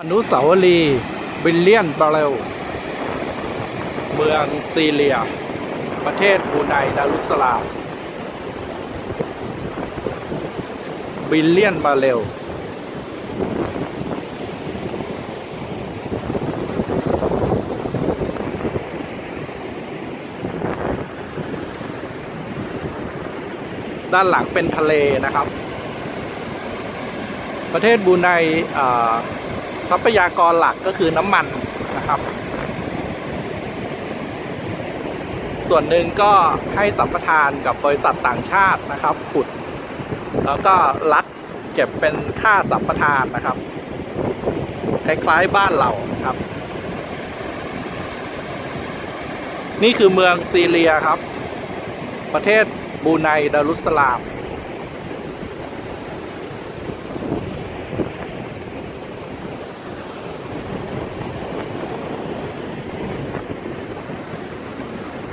อนุสาวรีย์บิลเลียนบาเรลเมืองซีเรีย ประเทศบูไนดารุสลามบิลเลียนบาเรลด้านหลังเป็นทะเลนะครับ ประเทศบูไนอ่า ทรัพยากรหลักก็คือน้ำมันนะครับ ส่วนหนึ่งก็ให้สัมปทานกับบริษัทต่างชาตินะครับ ขุด แล้วก็รัดเก็บเป็นค่าสัมปทานนะครับ คล้ายๆบ้านเราครับ นี่คือเมืองซีเรียครับ ประเทศบูไนดารุสสลาม